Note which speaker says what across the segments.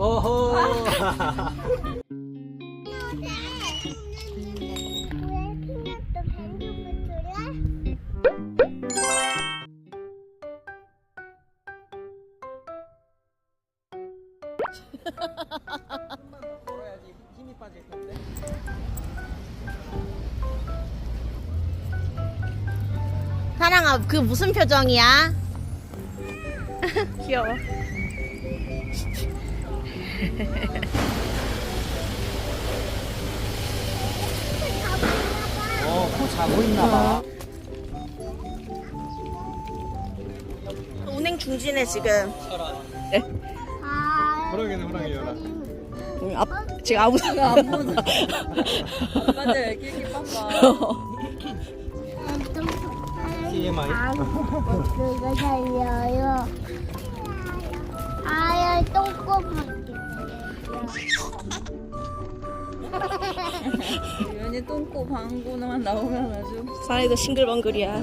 Speaker 1: 어허. 걸어야지 힘이 빠질 텐데.
Speaker 2: 사랑아 그 무슨 표정이야? 귀여워.
Speaker 1: 어, 코 자고 있나 봐.
Speaker 2: 운행 중지네 지금.
Speaker 1: 호랑이는 호랑이 연아.
Speaker 2: 응, 앞, 지금 아무데나 안 보는.
Speaker 3: 맞아 애기 빠빠
Speaker 1: TMI.
Speaker 4: 아야 똥꼬
Speaker 3: 연이 똥꼬 방구만 나오면 아주
Speaker 2: 사이도 싱글벙글이야.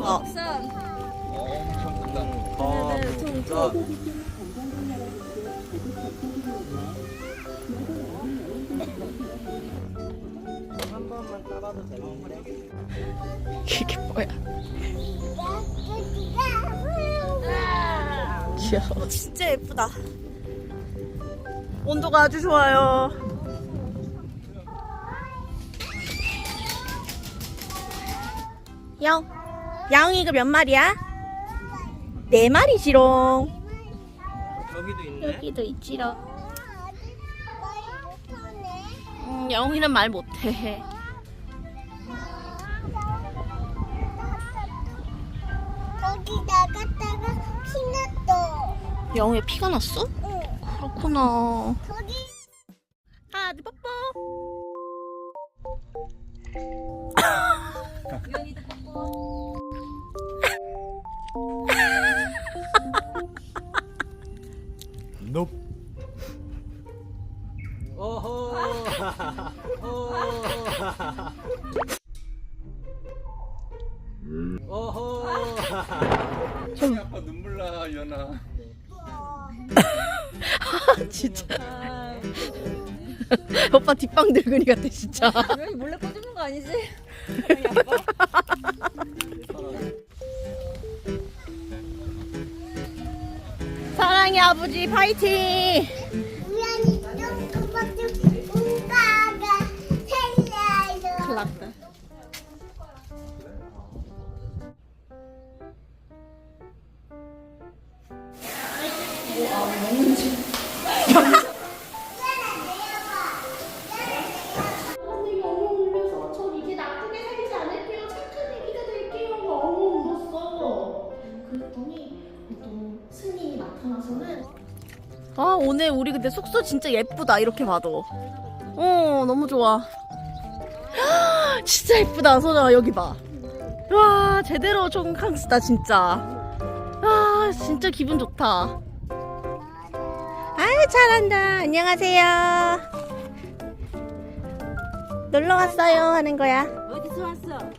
Speaker 2: 어.
Speaker 3: 옥상
Speaker 1: 엄청 크다.
Speaker 3: 네, 네.
Speaker 2: 이게 뭐야? 귀여워. 진짜 예쁘다. 온도가 아주 좋아요. 양, 양이가 몇 마리야? 네 마리지롱.
Speaker 1: 여기도 있네.
Speaker 2: 여기도 있지롱. 음, 영희는 말 못해.
Speaker 4: 거기 나갔다가 피났어.
Speaker 2: 영희 피가 났어?
Speaker 4: 응.
Speaker 2: 그렇구나.
Speaker 4: 거기
Speaker 2: 하나, 둘, 뽀뽀.
Speaker 1: 어허. 어허. 어허.
Speaker 5: 아빠 눈물 나 연아.
Speaker 2: 진짜.
Speaker 3: 아,
Speaker 2: 오빠 뒷방 늙은이 같아, 진짜.
Speaker 3: 유연이 몰래 꺼주는 거 아니지?
Speaker 2: 사랑해, 아버지. 파이팅! 오늘 우리 근데 숙소 진짜 예쁘다, 이렇게 봐도. 어, 너무 좋아. 진짜 예쁘다, 소정아, 여기 봐. 와, 제대로 총캉스다, 진짜. 아, 진짜 기분 좋다. 아유, 잘한다. 안녕하세요. 놀러 왔어요, 하는 거야.
Speaker 3: 어디서 왔어?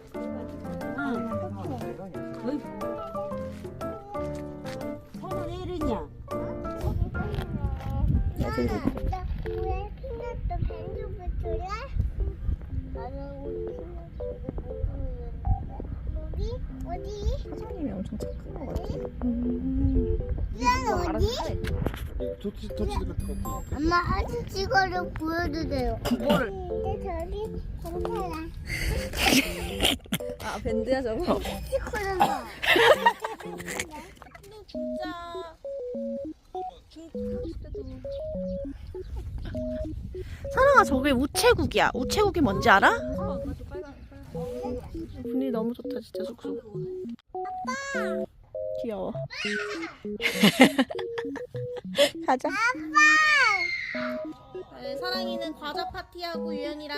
Speaker 2: 사장님이 엄청 착한 것 같아.
Speaker 4: 이건 어디?
Speaker 5: 토치 토치 같은 거.
Speaker 4: 엄마 사진 찍어서 보여주세요.
Speaker 2: 뭐를?
Speaker 4: 근데 저기 괜찮아.
Speaker 3: 아 밴드야 저거?
Speaker 4: 찍어서 봐.
Speaker 2: 진짜 사랑아 저게 우체국이야. 우체국이 뭔지 알아? 분위기 너무 좋다 진짜. 숙소 아빠! 귀여워. 가자. 네, 사랑이는 과자 파티하고 유연이랑.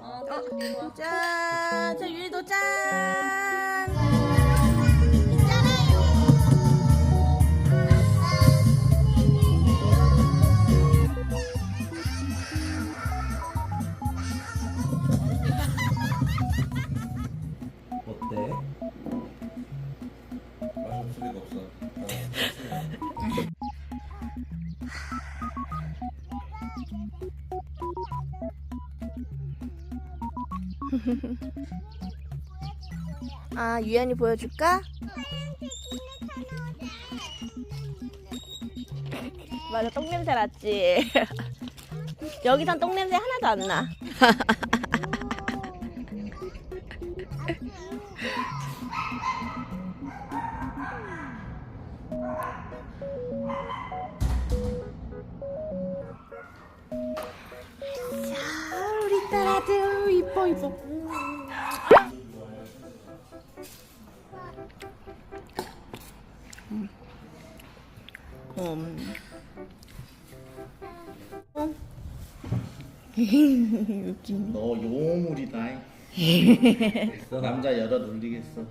Speaker 3: 어,
Speaker 2: 짠! 자, 유리도 짠! 아, 유연이 보여줄까? 맞아, 똥냄새 났지? 여기선 똥냄새 하나도 안 나. 아들 이뻐 이뻐. 음. 웃긴.
Speaker 6: 너 요물이다. 남자 열어 놀리겠어.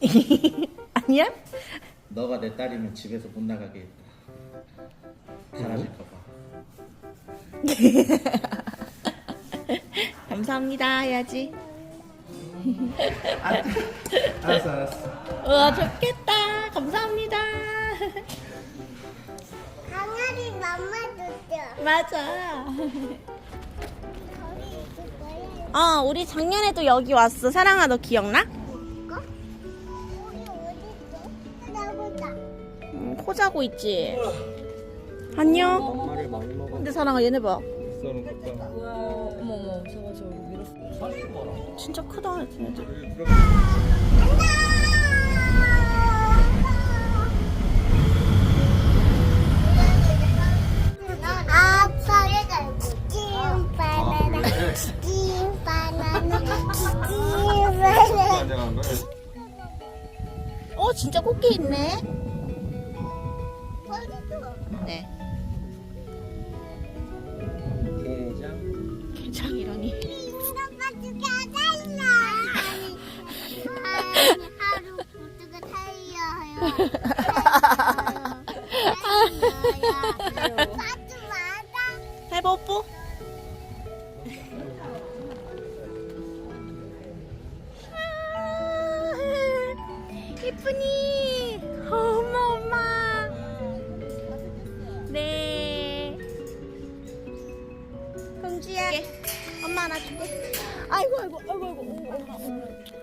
Speaker 2: 아니야?
Speaker 6: 너가 내 딸이면 집에서 못 나가게 했다. 사라질까봐.
Speaker 2: 감사합니다 해야지.
Speaker 6: 알았어 알았어.
Speaker 2: 우와 좋겠다. 감사합니다.
Speaker 4: 강아지 맘마 줬죠.
Speaker 2: 맞아.
Speaker 4: 거기 있을 거예요.
Speaker 2: 어, 우리 작년에도 여기 왔어. 사랑아, 너 기억나?
Speaker 4: 이거?
Speaker 2: 응, 코 자고 있지. 안녕.
Speaker 1: 엄마를 많이 먹어.
Speaker 2: 근데 사랑아, 얘네 봐.
Speaker 5: 것봐.
Speaker 3: 우와 어머 어머 저거 저거 밀었어.
Speaker 2: 진짜 크다,
Speaker 5: 거야.
Speaker 2: 어, 진짜 꽃게 있네. 이쁘니? 엄마, 엄마. 네. 공주야. 엄마 하나 줄게. 아이고, 아이고, 아이고, 아이고. 엄마.